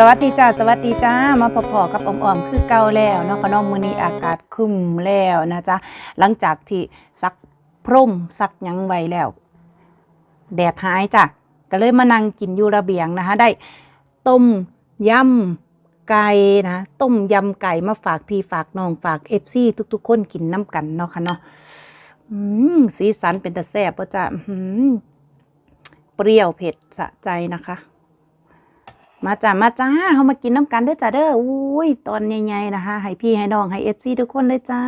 สวัสดีจ้าสวัสดีจ้ามาพอๆกับออมๆคือเก่าแล้วเนาะก็น้องมื้อนี้อากาศครึ้มแล้วนะจ๊ะหลังจากที่ซักพร่มซักยังไว้แล้ว แดดหายจ้ะก็เลยมานั่งกินอยู่ระเบียงนะคะ ได้ต้มยำไก่นะต้มยำไก่มาฝากพี่ฝากน้องฝากเอฟซีทุกๆคนกินน้ำกันเนาะค่ะเนาะอืมสีสันเป็นตะแซ่บป่ะจ้ะอื้อหือเปรี้ยวเผ็ดสะใจนะคะ มาจ้ามาจ้าเขามากินน้ำกันเด้จ้าเด้ออุ้ยตอนใหญ่ๆนะคะให้พี่ให้น้องให้เอฟซีทุกคนเลยจ้า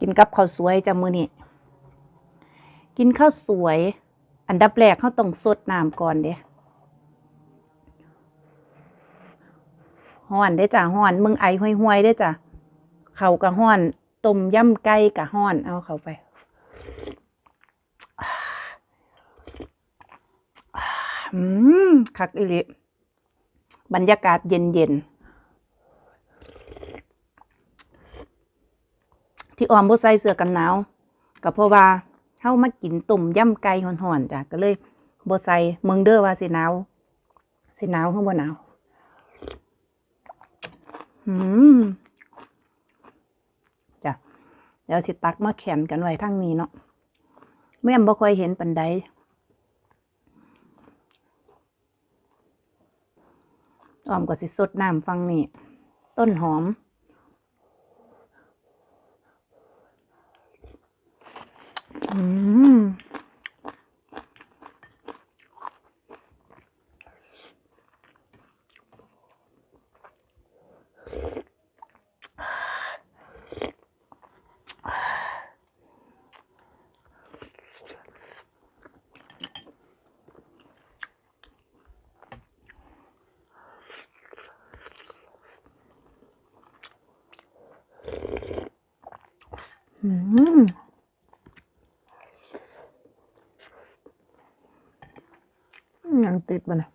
กินกับข้าวสวยจ้ามือนี่กินข้าวสวย อันดับแรกเขาต้องสดน้ำก่อนเด้ห้อนได้จ้าห้อนมึงไอห่วยๆได้จ้า เขากะห้อนต้มยำไก่กะห้อน เอาเข้าไปอืมคักอีหลิบรรยากาศเย็นๆที่ออมบ่ใส่เสื้อกันหนาวก็เพราะว่าเฮามากินต้มยำไก่ฮ้อนๆจ้ะก็เลยบ่ใส่เมืองเด้อว่าสิหนาวสิหนาวหรือบ่หนาว อืม เดี๋ยวสิตักมาแขนกันไว้ทั้งนี้เนาะแม่มบ่ค่อยเห็นปันใดออมก็สิสดน้ำฟังนี่ ต้นหอม อืม อืม ยังติดบ่เนี่ย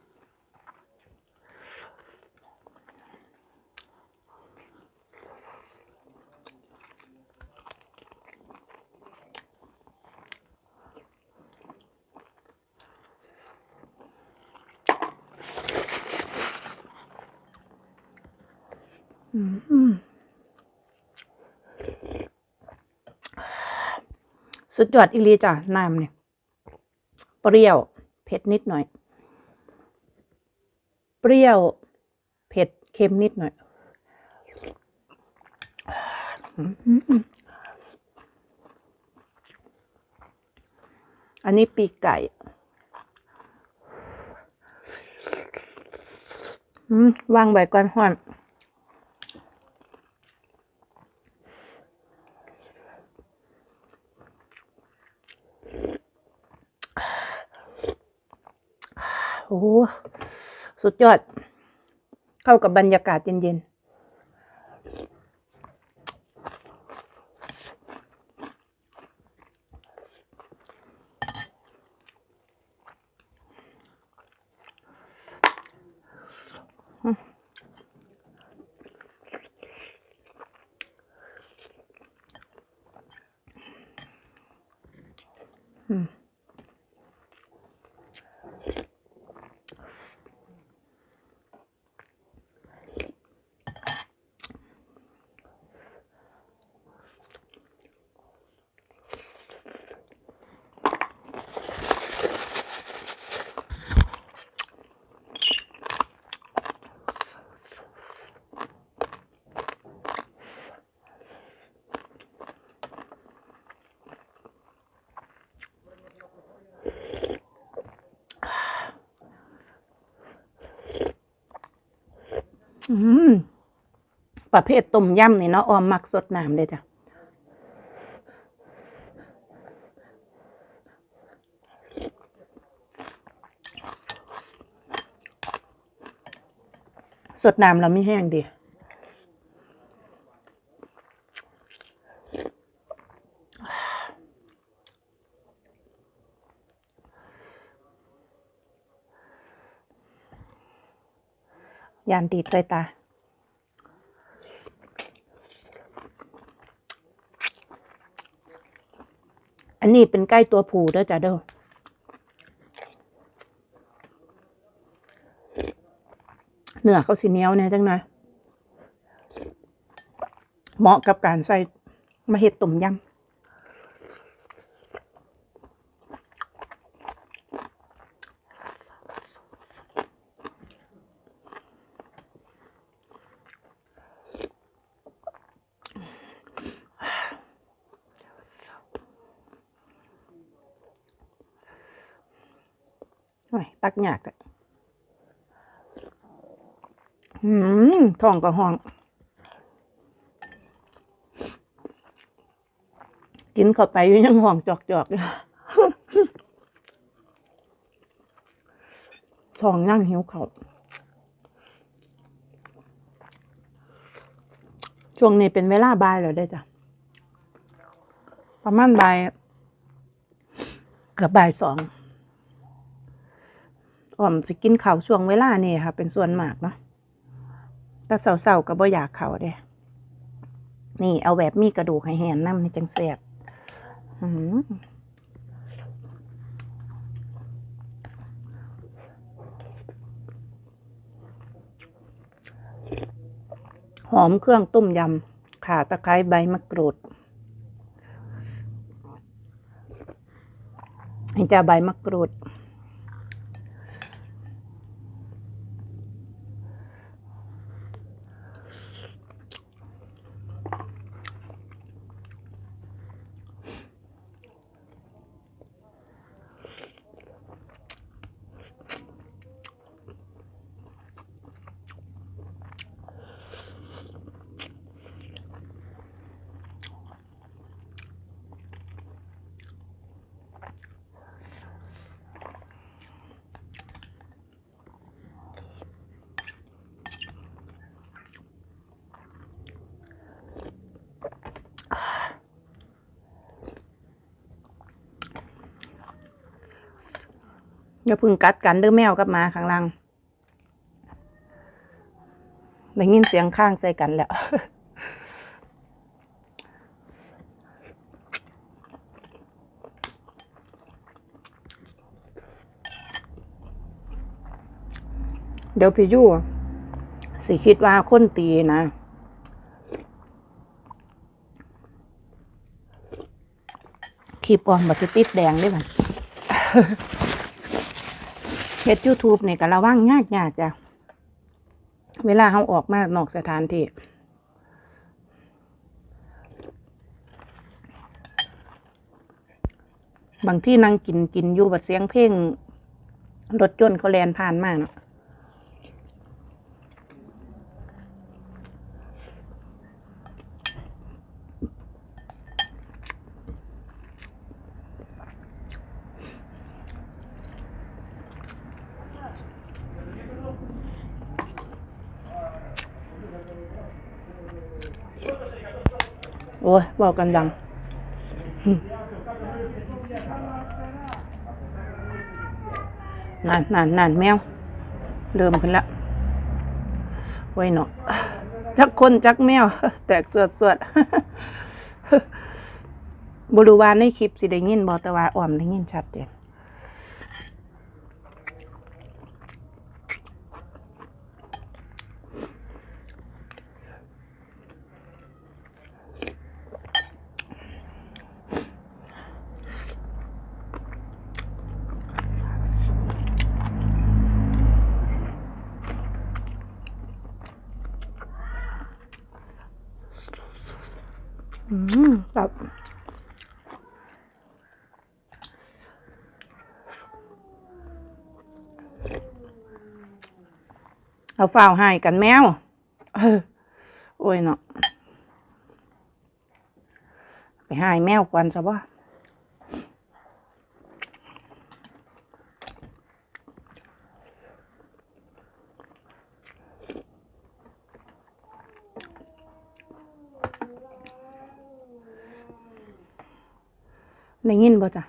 อืม สุดยอดอีลีจ้ะน้ำเนี่ยเปรี้ยว เผ็ดนิดหน่อย เปรี้ยว เผ็ดเค็มนิดหน่อยอันนี้ปีกไก่ วางใบก่อนห่อน โอ้โหสุดยอด เข้ากับบรรยากาศเย็นๆ ประเภทต้มยำนี่เนาะออมมักสดน้ำเลยจ้ะสดน้ำเราไม่แห้งดี ยานตีดใส่ตา อันนี้เป็นไก่ตัวผูเด้อจ้ะเด้อเนื้อเขาสีเนียวเนี่ยจังน่อยเหมาะกับการใส่มาเห็ดต้มยำ โอ้ยตักหยากอะอืมท้องก็ห้อง กินเข้าไปยังห่วงจอกจอกท้องย่งหิวเขาช่วงนี้เป็นเวลาบ่ายแล้วได้จ้ะ ประมาณบ่ายเกือบบ่ายสอง อ่อมจะกินข้าวช่วงเวลานี่ค่ะ เป็นส่วนมากเนาะแต่เสาๆก็บ่อยากเขาเด้นี่เอาแบบมีกระดูกให้แหนน้ำในจังแสบอื้อหือหอมเครื่องต้มยำข่าตะไคร้ใบมะกรูดนี่จะใบมะกรูด อย่าพึ่งกัดกันเด้อแมวกับหมาข้างล่างได้ยินเสียงข้างใส่กันแล้วเดี๋ยวพี่ยู่สิคิดว่าคนตีนะ ขีปอมบัตติดแดงได้บ่ะ เฮ็ด YouTube เนี่ยก็ระวังยากยากจ้ะ เวลาเขาออกมานอกสถานที่บางที่นั่งกินกินอยู่บัดเสียงเพลงรถจนเขาแลนผ่านมาเนาะ อ้ยบอกกันดังนั่นนั่นนั่นแมว เริ่มขึ้นละไว้เนาะจักคนจักแมว แตกสวดสวดบริวาในคลิปสิได้ยินบอตว่าอ่อมได้ยินชัดเจน แบบเอาฝ้าให้กันแมวโอ้ยเนาะไปให้แมวก่อนซะบ่ บ่จ้ะ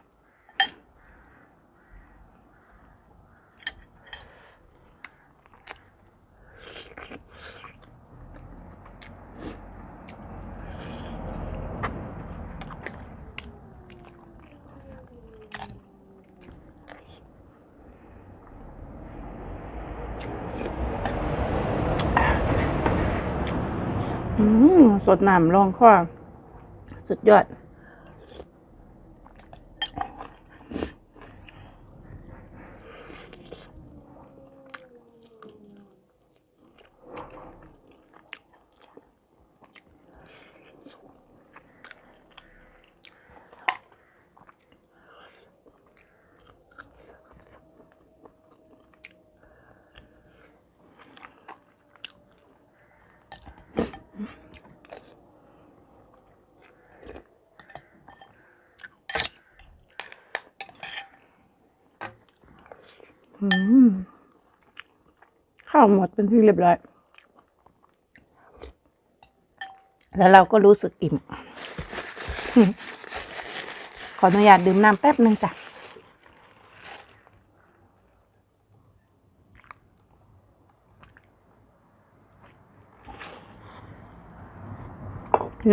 สดน้ำลองข้อสุดยอด ข้าวหมดเป็นที่เรียบร้อย แล้วเราก็รู้สึกอิ่ม ขออนุญาตดื่มน้ำแป๊บหนึ่งจ้ะ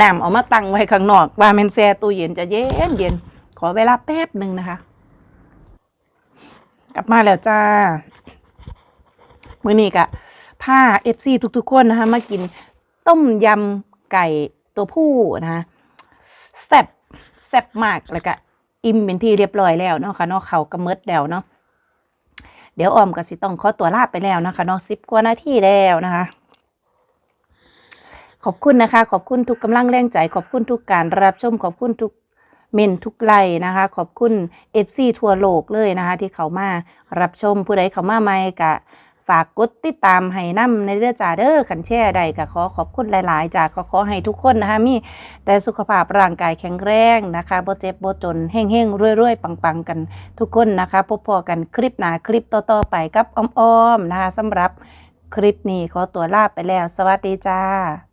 น้ำเอามาตั้งไว้ข้างนอกว่าแมนแซ่ตู้เย็นจะเย็นเย็น ขอเวลาแป๊บหนึ่งนะคะ ลับมาแล้วจ้ามื้อนี้กะผ้าเอฟซีทุกๆคนนะคะ มากินต้มยำไก่ตัวผู้นะคะแซ่บแซ่บมากแล้วก็อิ่มเป็นที่เรียบร้อยแล้วเนาะค่ะเนาะเขากระเมิดแล้วเนาะเดี๋ยวออมก็สิต้องขอตัวลาไปแล้วนะคะเนาะสิบกว่านาทีแล้วนะคะ ขอบคุณนะคะ ขอบคุณทุกกำลังแรงใจ ขอบคุณทุกการรับชมขอบคุณทุก เมนทุกไลน์นะคะ ขอบคุณ FC ทั่วโลกเลยนะคะ ที่เขามารับชมผู้ใดเขามาใหม่กะฝากกดติดตามให้นํในเรื่องจ่าเด้อขันแช่ใดก็ขอขอบคุณหลาย ๆจากก็ขอให้ทุกคนนะคะ มีแต่สุขภาพร่างกายแข็งแรงนะคะบ่เจ็บบ่จนเฮ่งเฮ่งๆรวยๆ ปังๆ กันทุกคนนะคะ พบพอกันคลิปหน้าคลิปต่อ ๆ ไปกับอ้อม ๆ นะคะสำหรับคลิปนี้ขอตัวลาไปแล้ว สวัสดีจ้า